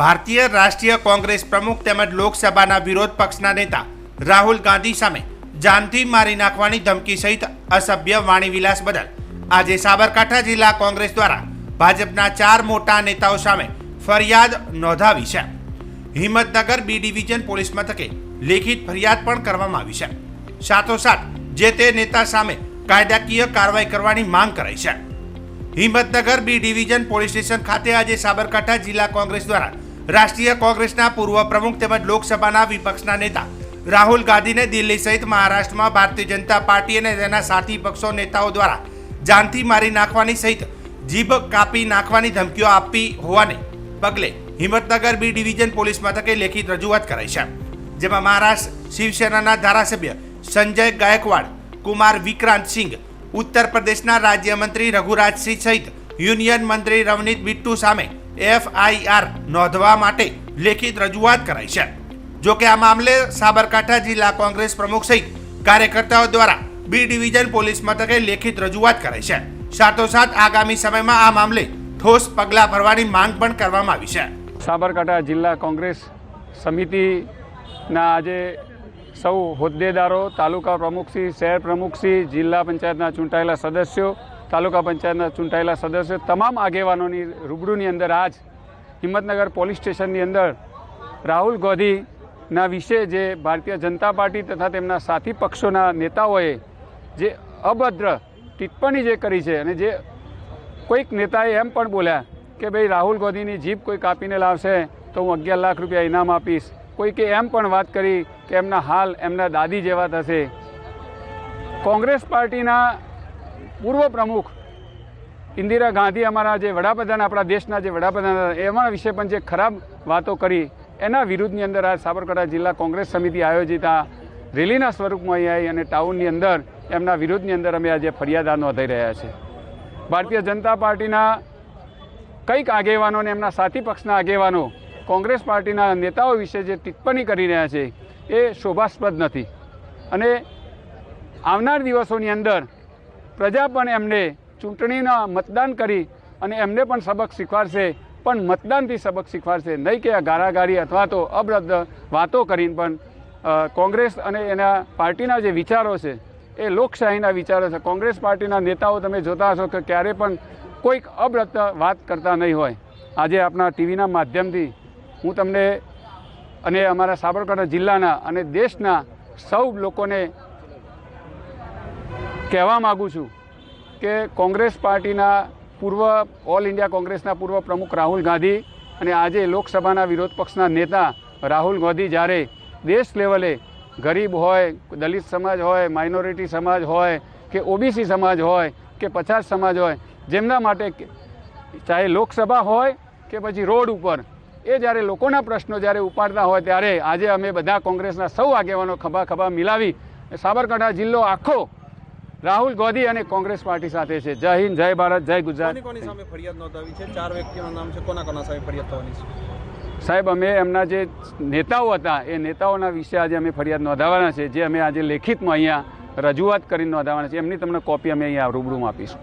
ભારતીય રાષ્ટ્રીય કોંગ્રેસ પ્રમુખ તેમજ લોકસભાના વિરોધ પક્ષના નેતા રાહુલ ગાંધી સામે જાનથી મારી નાખવાની ધમકી સહિત અસભ્ય વાણીવિલાસ બદલ આજે સાબરકાંઠા જિલ્લા કોંગ્રેસ દ્વારા ભાજપના ચાર મોટા નેતાઓ સામે ફરિયાદ નોંધાવી છે. હિંમતનગર બી ડિવિઝન પોલીસ મથકે લેખિત ફરિયાદ પણ કરવામાં આવી છે. સાથોસાથ જે તે નેતા સામે કાયદાકીય કાર્યવાહી કરવાની માંગ કરાઈ છે. Himmatnagar B division police station ખાતે આજે સાબરકાંઠા જિલ્લા કોંગ્રેસ દ્વારા રાષ્ટ્રીય કોંગ્રેસના પૂર્વ પ્રમુખ તેમજ લોકસભાના વિપક્ષના નેતા. રાહુલ ગાંધીને દિલ્હી સહિત મહારાષ્ટ્રમાં ભારતીય જનતા પાર્ટી અને તેના સાથી પક્ષો નેતાઓ દ્વારા જાનથી મારી નાખવાની સહિત જીભ કાપી નાખવાની ધમકીઓ આપી હોવાને પગલે હિંમતનગર બી ડિવિઝન પોલીસ મથકે લેખિત રજૂઆત કરાઈ છે. જેમાં મહારાષ્ટ્ર શિવસેનાના ધારાસભ્ય સંજય ગાયકવાડ, કુમાર વિક્રાંત સિંઘ, ઉત્તર પ્રદેશના રાજ્યમંત્રી રઘુરાજસિંહ સહિત યુનિયન મંત્રી રવનીત બિટ્ટુ સામે એફઆઈઆર નોંધવા માટે લેખિત રજૂઆત કરાઈ છે. જો કે આ મામલે સાબરકાંઠા જિલ્લા કોંગ્રેસ પ્રમુખ સહિત કાર્યકર્તાઓ દ્વારા બી ડિવિઝન પોલીસ મથકે લેખિત રજૂઆત કરાઈ છે. સાથોસાથ આગામી સમયમાં આ મામલે ઠોસ પગલાં ભરવાની માંગ પણ કરવામાં આવી છે. સાબરકાંઠા જિલ્લા કોંગ્રેસ સમિતિના આજે સૌ હોદ્દેદારો, તાલુકા પ્રમુખશ્રી, શહેર પ્રમુખશ્રી, જિલ્લા પંચાયતના ચૂંટાયેલા સદસ્યો તાલુકા પંચાયતના ચૂંટાયેલા સદસ્યો તમામ આગેવાનોની રૂબરૂની અંદર આજ હિંમતનગર પોલીસ સ્ટેશનની અંદર રાહુલ ગાંધીના વિશે જે ભારતીય જનતા પાર્ટી તથા તેમના સાથી પક્ષોના નેતાઓએ જે અભદ્ર ટિપ્પણી જે કરી છે અને જે કોઈક નેતાએ એમ પણ બોલ્યા કે ભાઈ, રાહુલ ગાંધીની જીભ કોઈ કાપીને લાવશે તો હું અગિયાર લાખ રૂપિયા ઇનામ આપીશ. કોઈકે એમ પણ વાત કરી કે એમના હાલ એમના દાદી જેવા થશે. કોંગ્રેસ પાર્ટીના પૂર્વ પ્રમુખ ઇન્દિરા ગાંધી અમારા જે વડાપ્રધાન, આપણા દેશના જે વડાપ્રધાન એમના વિશે પણ જે ખરાબ વાતો કરી, એના વિરુદ્ધની અંદર આ સાબરકાંઠા જિલ્લા કોંગ્રેસ સમિતિ આયોજિત આ રેલીના સ્વરૂપમાં અહીં આવી અને ટાઉનની અંદર એમના વિરુદ્ધની અંદર અમે આજે ફરિયાદ નોંધાઈ રહ્યા છે ભારતીય જનતા પાર્ટીના કંઈક આગેવાનો અને એમના સાથી પક્ષના આગેવાનો કોંગ્રેસ પાર્ટીના નેતાઓ વિશે જે ટિપ્પણી કરી રહ્યા છે, એ શોભાસ્પદ નથી. અને આવનાર દિવસોની અંદર પ્રજા પણ એમને ચૂંટણીના મતદાન કરી અને એમને પણ સબક શીખવાડશે. પણ મતદાનથી સબક શીખવાડશે. નહીં કે આ ગારાગારી અથવા તો અબ્રદ્ધ વાતો કરીને પણ કોંગ્રેસ અને એના પાર્ટીના જે વિચારો છે, એ લોકશાહીના વિચારો છે. કોંગ્રેસ પાર્ટીના નેતાઓ તમે જોતા હશો કે ક્યારે પણ કોઈક અબ્રત વાત કરતા નહીં હોય. આજે આપણા ટીવીના માધ્યમથી હું તમને અને અમારા સાબરકાંઠા જિલ્લાના અને દેશના સૌ લોકોને કહેવા માગું છું કે કોંગ્રેસ પાર્ટીના પૂર્વ, ઓલ ઇન્ડિયા કોંગ્રેસના પૂર્વ પ્રમુખ રાહુલ ગાંધી અને આજે લોકસભાના વિરોધ પક્ષના નેતા રાહુલ ગાંધી જ્યારે દેશ લેવલે ગરીબ હોય, દલિત સમાજ હોય માઇનોરિટી સમાજ હોય કે ઓબીસી સમાજ હોય કે પછાત સમાજ હોય, જેમના માટે ચાહે લોકસભા હોય કે પછી રોડ ઉપર, એ જ્યારે લોકોના પ્રશ્નો જ્યારે ઉપાડતા હોય ત્યારે આજે અમે બધા કોંગ્રેસના સૌ આગેવાનો ખભા ખભા મિલાવી સાબરકાંઠા જિલ્લો આખો રાહુલ ગાંધી અને કોંગ્રેસ પાર્ટી સાથે છે. જય હિન્દ જય ભારત જય ગુજરાત. કોની સામે ફરિયાદ નોંધાવી છે? ચાર વ્યક્તિઓના નામ છે. કોના કોના સામે ફરિયાદ થવાની છે? સાહેબ અમે એમના જે નેતાઓ હતા એ નેતાઓના વિશે આજે અમે ફરિયાદ નોંધાવવાના છે જે અમે આજે લેખિતમાં અહીંયા રજૂઆત કરીને નોંધાવવાના છે. એમની તમને કોપી અમે અહીંયા રૂબરૂમાં આપીશું.